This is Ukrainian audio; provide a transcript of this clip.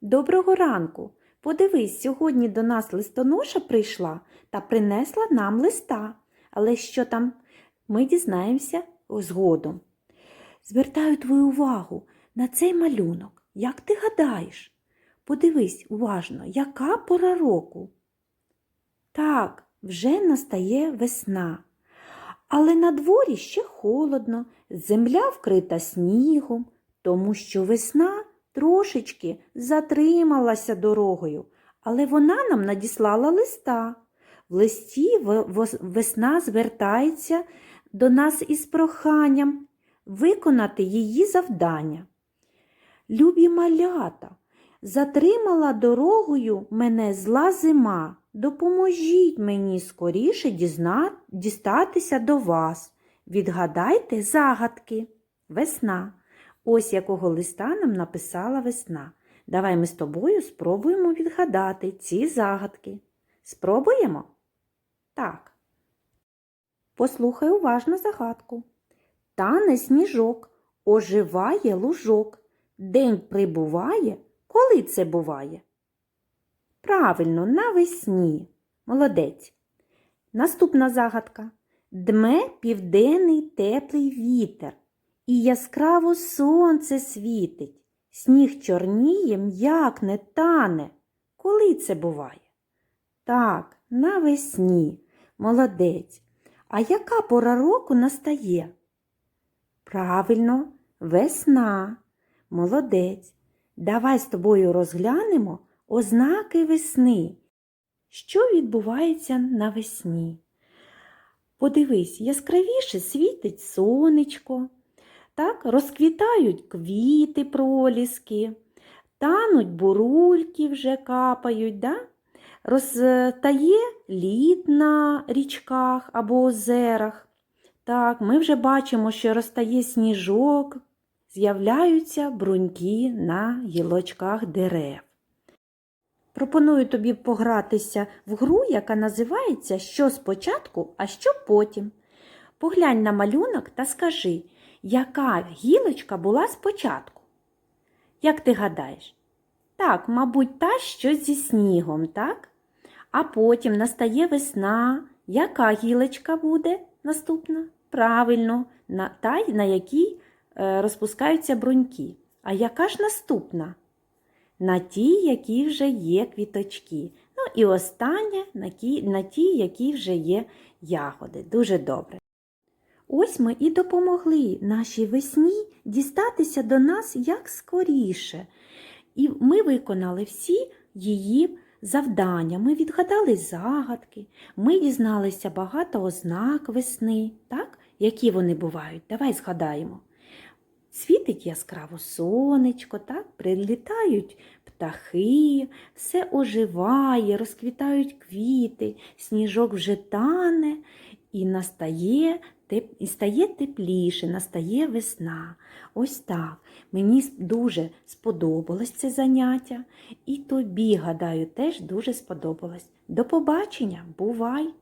Доброго ранку. Подивись, сьогодні до нас листоноша прийшла та принесла нам листа. Але що там, ми дізнаємося згодом. Звертаю твою увагу на цей малюнок. Як ти гадаєш? Подивись уважно, яка пора року? Так, вже настає весна. Але на дворі ще холодно, земля вкрита снігом, тому що весна трошечки затрималася дорогою, але вона нам надіслала листа. В листі весна звертається до нас із проханням виконати її завдання. Любі малята, затримала дорогою мене зла зима. Допоможіть мені скоріше дізна... дістатися до вас. Відгадайте загадки. Весна. Ось якого листа нам написала весна. Давай ми з тобою спробуємо відгадати ці загадки. Спробуємо? Так. Послухай уважно загадку. Тане сніжок, оживає лужок. День прибуває, коли це буває? Правильно, навесні. Молодець. Наступна загадка. Дме південний теплий вітер, і яскраво сонце світить. Сніг чорніє, м'як не тане. Коли це буває? Так, навесні. Молодець. А яка пора року настає? Правильно, весна. Молодець. Давай з тобою розглянемо ознаки весни. Що відбувається навесні? Подивись, яскравіше світить сонечко, так, розквітають квіти проліски, тануть бурульки вже капають, да? розтає лід на річках або озерах. Так, ми вже бачимо, що розтає сніжок, з'являються бруньки на гілочках дерев. Пропоную тобі погратися в гру, яка називається Що спочатку, а що потім. Поглянь на малюнок та скажи, яка гілочка була спочатку. Як ти гадаєш? Так, мабуть, та, що зі снігом, так? А потім настає весна. Яка гілочка буде наступна? Правильно, на та, на якій е, розпускаються бруньки. А яка ж наступна? На ті, які вже є квіточки. Ну і остання на ті, на ті, які вже є ягоди. Дуже добре. Ось ми і допомогли нашій весні дістатися до нас як скоріше. І ми виконали всі її завдання. Ми відгадали загадки, ми дізналися багато ознак весни, так? які вони бувають. Давай згадаємо. Світить яскраво сонечко, так? прилітають птахи, все оживає, розквітають квіти, сніжок вже тане і настає і стає тепліше, настає весна. Ось так. Мені дуже сподобалось це заняття, і тобі, гадаю, теж дуже сподобалось. До побачення, бувай!